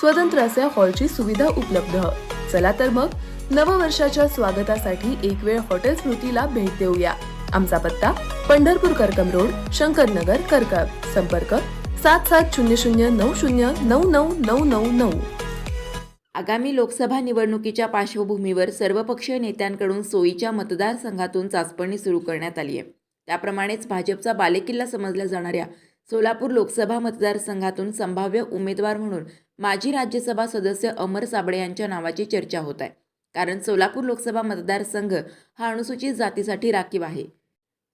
स्वतंत्र असे हॉलची सुविधा उपलब्ध. चला तर मग नववर्षाच्या स्वागतासाठी एक वेळ हॉटेल स्मृतीला भेट देऊया. आमचा पत्ता पंढरपूर करकम रोड शंकरनगर करकम. संपर्क सात सात शून्य शून्य नऊ शून्य नऊ नऊ नऊ नऊ. नऊ आगामी लोकसभा निवडणुकीच्या पार्श्वभूमीवर सर्वपक्षीय नेत्यांकडून सोयीच्या मतदारसंघातून चाचपणी सुरू करण्यात आली आहे त्याप्रमाणेच भाजपचा बालेकिल्ला समजल्या जाणाऱ्या सोलापूर लोकसभा मतदारसंघातून संभाव्य उमेदवार म्हणून माजी राज्यसभा सदस्य अमर साबळे यांच्या नावाची चर्चा होत आहे. कारण सोलापूर लोकसभा मतदारसंघ हा अनुसूचित जातीसाठी राखीव आहे.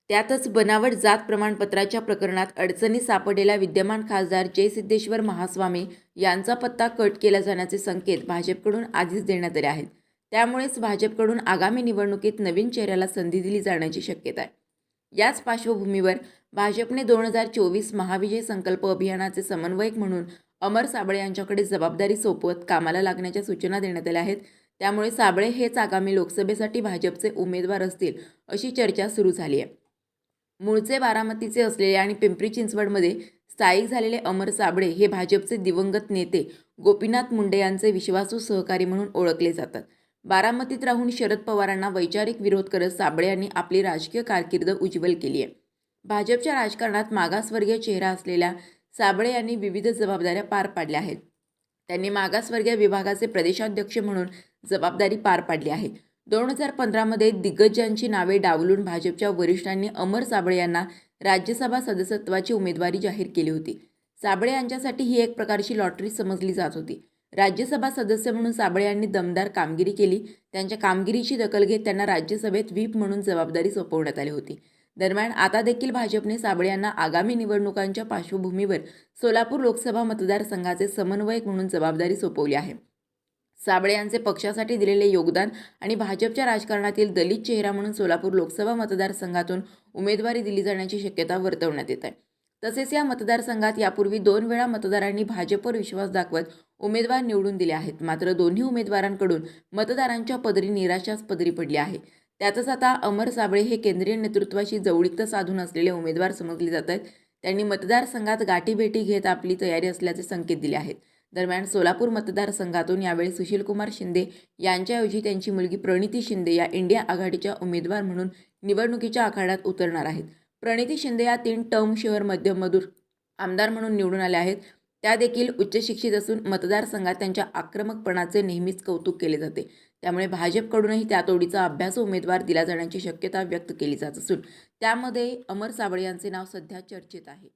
त्यातच बनावट जात प्रमाणपत्राच्या प्रकरणात अडचणी सापडलेल्या विद्यमान खासदार जय सिद्धेश्वर महास्वामी यांचा पत्ता कट केला जाण्याचे संकेत भाजपकडून आधीच देण्यात आले आहेत. त्यामुळेच भाजपकडून आगामी निवडणुकीत नवीन चेहऱ्याला संधी दिली जाण्याची शक्यता आहे. याच पार्श्वभूमीवर भाजपने दोन हजार चोवीस महाविजय संकल्प अभियानाचे समन्वयक म्हणून अमर साबळे यांच्याकडे जबाबदारी सोपवत कामाला लागण्याच्या सूचना देण्यात आल्या आहेत. त्यामुळे साबळे हेच आगामी लोकसभेसाठी भाजपचे उमेदवार असतील अशी चर्चा सुरू झाली आहे. मूळचे बारामतीचे असलेले आणि पिंपरी चिंचवडमध्ये स्थायिक झालेले अमर साबळे हे भाजपचे दिवंगत नेते गोपीनाथ मुंडे यांचे विश्वासू सहकारी म्हणून ओळखले जातात. बारामतीत राहून शरद पवारांना वैचारिक विरोध करत साबळे यांनी आपली राजकीय कारकीर्द उज्ज्वल केली आहे. भाजपच्या राजकारणात मागासवर्गीय चेहरा असलेल्या साबळे यांनी विविध जबाबदाऱ्या पार पाडल्या आहेत. त्यांनी मागासवर्गीय विभागाचे प्रदेशाध्यक्ष म्हणून जबाबदारी पार पाडली आहे. दोन हजार पंधरामध्ये दिग्गजांची नावे डावलून भाजपच्या वरिष्ठांनी अमर साबळे यांना राज्यसभा सदस्यत्वाची उमेदवारी जाहीर केली होती. साबळे यांच्यासाठी ही एक प्रकारची लॉटरी समजली जात होती. राज्यसभा सदस्य म्हणून साबळे यांनी दमदार कामगिरी केली. त्यांच्या कामगिरीची दखल घेत त्यांना राज्यसभेत व्हीप म्हणून जबाबदारी सोपवण्यात आली होती. दरम्यान आता देखील भाजपने साबळे यांना आगामी निवडणुकांच्या पार्श्वभूमीवर सोलापूर लोकसभा मतदारसंघाचे समन्वयक म्हणून जबाबदारी सोपवली आहे. साबळे यांचे पक्षासाठी दिलेले योगदान आणि भाजपच्या राजकारणातील दलित चेहरा म्हणून सोलापूर लोकसभा मतदारसंघातून उमेदवारी दिली जाण्याची शक्यता वर्तवण्यात येत आहे. तसेच या मतदारसंघात यापूर्वी दोन वेळा मतदारांनी भाजपवर विश्वास दाखवत उमेदवार निवडून दिले आहेत. मात्र दोन्ही उमेदवारांकडून मतदारांच्या पदरी निराशाच पदरी पडली आहे. त्यातच आता अमर साबळे हे केंद्रीय नेतृत्वाशी जवळीकता साधून असलेले उमेदवार समजले जात आहेत. त्यांनी मतदारसंघात गाठीभेटी घेत आपली तयारी असल्याचे संकेत दिले आहेत. दरम्यान सोलापूर मतदारसंघातून यावेळी सुशीलकुमार शिंदे यांच्याऐवजी त्यांची मुलगी प्रणिती शिंदे या इंडिया आघाडीच्या उमेदवार म्हणून निवडणुकीच्या आखाड्यात उतरणार आहेत. प्रणिती शिंदे या तीन टर्म शहर मध्यमधूर आमदार म्हणून निवडून आल्या आहेत. त्या देखील उच्च शिक्षित असून मतदारसंघात त्यांच्या आक्रमकपणाचे नेहमीच कौतुक केले जाते. त्यामुळे भाजपकडूनही त्या तोडीचा अभ्यास उमेदवार दिला जाण्याची शक्यता व्यक्त केली जात असून त्यामध्ये अमर साबळे यांचे नाव सध्या चर्चेत आहे.